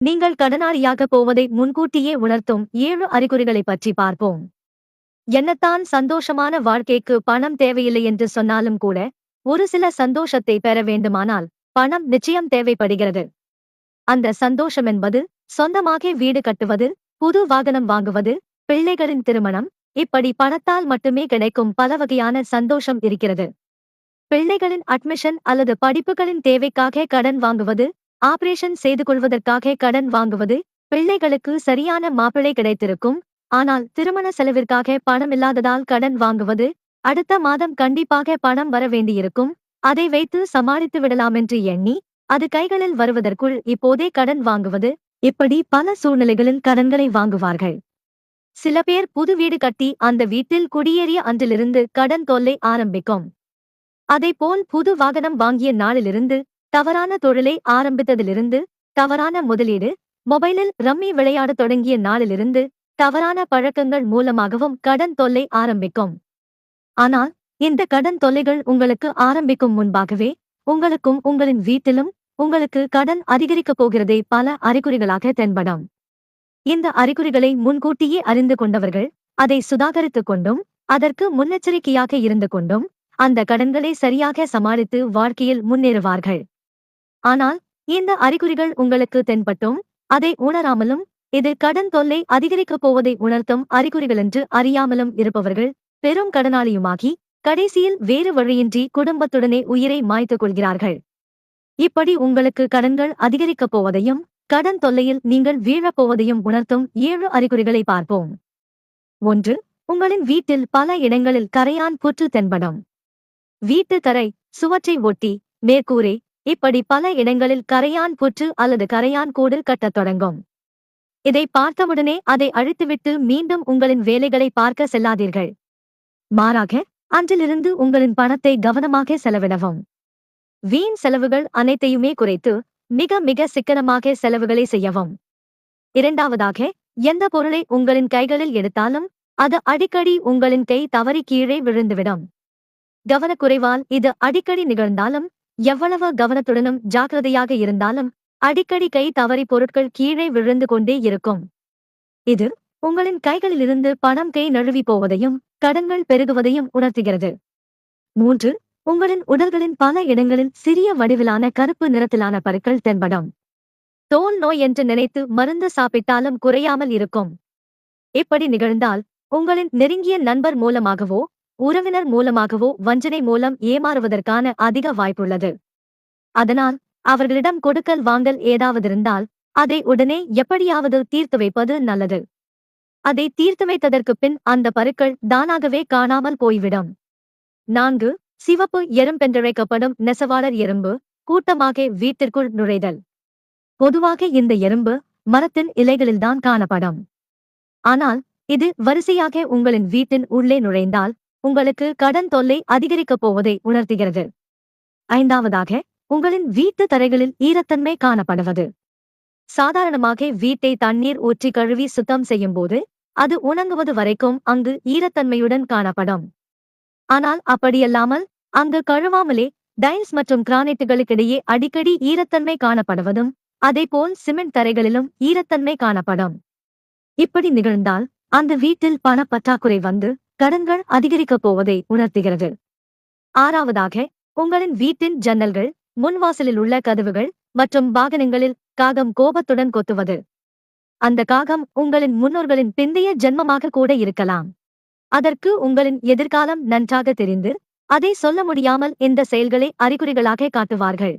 நீங்கள் கடனாளியாக போவதை முன்கூட்டியே உணர்த்தும் ஏழு அறிகுறிகளை பற்றி பார்ப்போம். என்னத்தான் சந்தோஷமான வாழ்க்கைக்கு பணம் தேவையில்லை என்று சொன்னாலும் கூட ஒரு சில சந்தோஷத்தை பெற வேண்டுமானால் பணம் நிச்சயம் தேவைப்படுகிறது. அந்த சந்தோஷம் என்பது சொந்தமாக வீடு கட்டுவது புது வாகனம் வாங்குவது பிள்ளைகளின் திருமணம் இப்படி பணத்தால் மட்டுமே கிடைக்கும் பல வகையான சந்தோஷம் இருக்கிறது. பிள்ளைகளின் அட்மிஷன் அல்லது படிப்புகளின் தேவைக்காக கடன் வாங்குவது ஆபரேஷன் செய்து கொள்வதற்காக கடன் வாங்குவது பிள்ளைகளுக்கு சரியான மாப்பிள்ளை கிடைத்திருக்கும். ஆனால் திருமண செலவிற்காக பணம் இல்லாததால் கடன் வாங்குவது அடுத்த மாதம் கண்டிப்பாக பணம் வர வேண்டியிருக்கும். அதை வைத்து சமாளித்து விடலாமென்று எண்ணி அது கைகளில் வருவதற்குள் இப்போதே கடன் வாங்குவது இப்படி பல சூழ்நிலைகளில் கடன்களை வாங்குவார்கள். சில பேர் புது வீடு கட்டி அந்த வீட்டில் குடியேறிய அன்றிலிருந்து கடன் தொல்லை ஆரம்பிக்கும். அதைப்போல் புது வாகனம் வாங்கிய நாளிலிருந்து தவறான தொழிலை ஆரம்பித்ததிலிருந்து தவறான முதலீடு மொபைலில் ரம்மி விளையாடத் தொடங்கிய நாளிலிருந்து தவறான பழக்கங்கள் மூலமாகவும் கடன் தொல்லை ஆரம்பிக்கும். ஆனால் இந்த கடன் தொல்லைகள் உங்களுக்கு ஆரம்பிக்கும் முன்பாகவே உங்களுக்கும் உங்களின் வீட்டிலும் உங்களுக்கு கடன் அதிகரிக்கப் போகிறதே பல அறிகுறிகளாக தென்படும். இந்த அறிகுறிகளை முன்கூட்டியே அறிந்து கொண்டவர்கள் அதை சுதாகரித்துக் கொண்டும் அதற்கு முன்னெச்சரிக்கையாக இருந்து கொண்டும் அந்த கடன்களை சரியாக சமாளித்து வாழ்க்கையில் முன்னேறுவார்கள். ஆனால் இந்த அறிகுறிகள் உங்களுக்கு தென்பட்டும் அதை உணராமலும் இது கடன் தொல்லை அதிகரிக்கப் போவதை உணர்த்தும் அறிகுறிகள் என்று அறியாமலும் இருப்பவர்கள் பெரும் கடனாளியுமாகி கடைசியில் வேறு வழியின்றி குடும்பத்துடனே உயிரை மாய்த்துக் கொள்கிறார்கள். இப்படி உங்களுக்கு கடன்கள் அதிகரிக்கப் போவதையும் கடன் தொல்லையில் நீங்கள் வீழப் போவதையும் உணர்த்தும் ஏழு அறிகுறிகளை பார்ப்போம். ஒன்று உங்களின் வீட்டில் பல இடங்களில் கரையான் புற்று தென்படும். வீட்டு தரை சுவற்றை ஒட்டி மேற்கூரை இப்படி பல இடங்களில் கரையான் புற்று அல்லது கரையான் கூடு கட்டத் தொடங்கும். இதை பார்த்தவுடனே அதை அழித்துவிட்டு மீண்டும் உங்களின் வேலைகளை பார்க்க செல்லாதீர்கள். மாறாக அன்றிலிருந்து உங்களின் பணத்தை கவனமாக செலவிடவும். வீண் செலவுகள் அனைத்தையுமே குறைத்து மிக மிக சிக்கனமாக செலவுகளை செய்யவும். இரண்டாவதாக எந்த பொருளை உங்களின் கைகளில் எடுத்தாலும் அது அடிக்கடி உங்களின் கை தவறி கீழே விழுந்துவிடும். கவனக்குறைவால் இது அடிக்கடி நிகழ்ந்தாலும் எவ்வளவு கவனத்துடனும் ஜாக்கிரதையாக இருந்தாலும் அடிக்கடி கை தவறி பொருட்கள் கீழே விழுந்து கொண்டே இருக்கும். இது உங்களின் கைகளிலிருந்து பணம் கை நழுவி போவதையும் கடன்கள் பெருகுவதையும் உணர்த்துகிறது. மூன்று உங்களின் உடல்களின் பல இடங்களில் சிறிய வடிவிலான கருப்பு நிறத்திலான பருக்கள் தென்படும். தோல் நோய் என்று நினைத்து மருந்து சாப்பிட்டாலும் குறையாமல் இருக்கும். இப்படி நிகழ்ந்தால் உங்களின் நெருங்கிய நண்பர் மூலமாகவோ உறவினர் மூலமாகவோ வஞ்சனை மூலம் ஏமாறுவதற்கான அதிக வாய்ப்புள்ளது. அதனால் அவர்களிடம் கொடுக்கல் வாங்கல் ஏதாவது இருந்தால் அதை உடனே எப்படியாவது தீர்த்து வைப்பது நல்லது. அதை தீர்த்து வைத்ததற்கு பின் அந்த பருக்கள் தானாகவே காணாமல் போய்விடும். நான்கு சிவப்பு எறும்பென்றழைக்கப்படும் நெசவாளர் எறும்பு கூட்டமாக வீட்டிற்குள் நுழைதல். பொதுவாக இந்த எறும்பு மரத்தின் இலைகளில்தான் காணப்படும். ஆனால் இது வரிசையாக உங்களின் வீட்டின் உள்ளே நுழைந்தால் உங்களுக்கு கடன் தொல்லை அதிகரிக்கப் போவதை உணர்த்துகிறது. ஐந்தாவதாக உங்களின் வீட்டு தரைகளில் ஈரத்தன்மை காணப்படுவது. சாதாரணமாக வீட்டை தண்ணீர் ஊற்றி கழுவி சுத்தம் செய்யும் போது அது உணங்குவது வரைக்கும் அங்கு ஈரத்தன்மையுடன் காணப்படும். ஆனால் அப்படியல்லாமல் அங்கு கழுவாமலே டைல்ஸ் மற்றும் கிரானைட்டுகளுக்கிடையே அடிக்கடி ஈரத்தன்மை காணப்படுவதும் அதேபோல் சிமெண்ட் தரைகளிலும் ஈரத்தன்மை காணப்படும். இப்படி நிகழ்ந்தால் அந்த வீட்டில் பணப்பற்றாக்குறை வந்து கடன்கள் அதிகரிக்கப் போவதை உணர்த்துகிறது. ஆறாவதாக உங்களின் வீட்டின் ஜன்னல்கள் முன்வாசலில் உள்ள கதவுகள் மற்றும் வாகனங்களில் காகம் கோபத்துடன் கொத்துவது அந்த காகம் உங்களின் முன்னோர்களின் பிந்தைய ஜென்மமாக கூட இருக்கலாம். அதற்கு உங்களின் எதிர்காலம் நன்றாக தெரிந்து அதை சொல்ல முடியாமல் இந்த செயல்களை அறிகுறிகளாக காட்டுவார்கள்.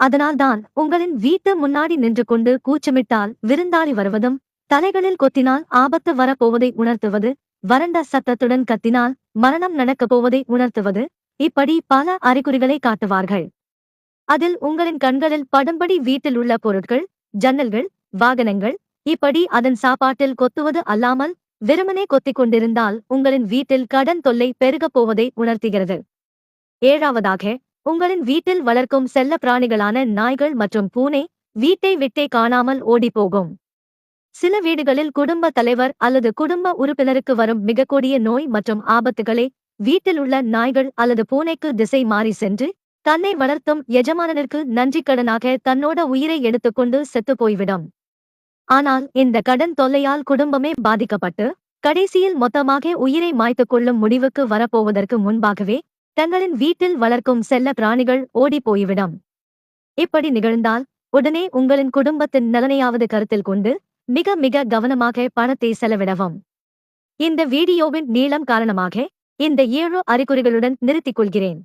அதனால்தான் உங்களின் வீட்டு முன்னாடி நின்று கொண்டு கூச்சமிட்டால் விருந்தாளி வருவதும் தலைகளில் கொத்தினால் ஆபத்து வரப்போவதை உணர்த்துவது வறண்ட சத்தத்துடன் கத்தினால் மரணம் நடக்கப் போவதை உணர்த்துவது. இப்படி பல அறிகுறிகளை காட்டுவார்கள். அதில் உங்களின் கண்களில் படும்படி வீட்டில் உள்ள பொருட்கள் ஜன்னல்கள் வாகனங்கள் இப்படி அதன் சாப்பாட்டில் கொத்துவது அல்லாமல் வெறுமனே கொத்திக் கொண்டிருந்தால் உங்களின் வீட்டில் கடன் தொல்லை பெருகப் போவதை உணர்த்துகிறது. ஏழாவதாக உங்களின் வீட்டில் வளர்க்கும் செல்ல பிராணிகளான நாய்கள் மற்றும் பூனை வீட்டை விட்டே காணாமல் ஓடிப்போகும் சில வீடுகளில் குடும்ப தலைவர் அல்லது குடும்ப உறுப்பினருக்கு வரும் மிக கொடிய நோய் மற்றும் ஆபத்துகளை வீட்டில் உள்ள நாய்கள் அல்லது பூனைக்கு திசை மாறி சென்று தன்னை வளர்த்தும் எஜமானனிற்கு நன்றிக்கடனாக தன்னோட உயிரை எடுத்துக்கொண்டு செத்துப் போய்விடும். ஆனால் இந்த கடன் தொல்லையால் குடும்பமே பாதிக்கப்பட்டு கடைசியில் மொத்தமாக உயிரை மாய்த்துக் கொள்ளும் முடிவுக்கு வரப்போவதற்கு முன்பாகவே தங்களின் வீட்டில் வளர்க்கும் செல்ல பிராணிகள் ஓடிப் போய்விடும். இப்படி நிகழ்ந்தால் உடனே உங்களின் குடும்பத்தின் நலனையாவது கருத்தில் கொண்டு மிக மிக கவனமாக பணத்தை செலவிடவும். இந்த வீடியோவின் நீளம் காரணமாக இந்த ஏழு அறிகுறிகளுடன் நிறுத்திக் கொள்கிறேன்.